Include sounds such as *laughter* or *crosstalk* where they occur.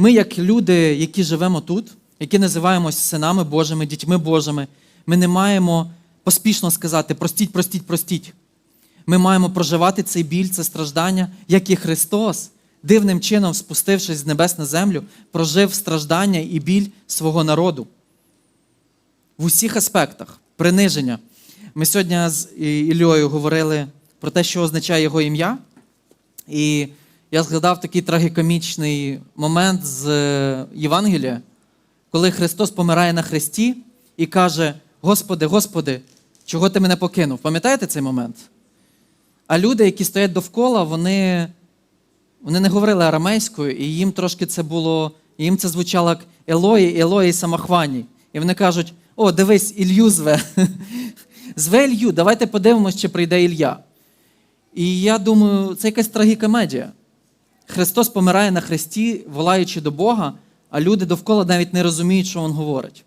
Ми, як люди, які живемо тут, які називаємось синами Божими, дітьми Божими, ми не маємо поспішно сказати простіть, простіть, простіть. Ми маємо проживати цей біль, це страждання, як і Христос, дивним чином, спустившись з небес на землю, прожив страждання і біль свого народу. В усіх аспектах приниження. Ми сьогодні з Іллею говорили про те, що означає його ім'я. І я згадав такий трагікомічний момент з е, Євангелія, коли Христос помирає на хресті і каже: Господи, Господи, чого ти мене покинув? Пам'ятаєте цей момент? А люди, які стоять довкола, вони, вони не говорили арамейською, і їм трошки це було, їм це звучало як Елої, Елої Самахвані. І вони кажуть: о, дивись, Ілью зве. *laughs* Зве Ілью, давайте подивимось, чи прийде Ілля. І я думаю, це якась трагікомедія. Христос помирає на хресті, волаючи до Бога, а люди довкола навіть не розуміють, що Він говорить.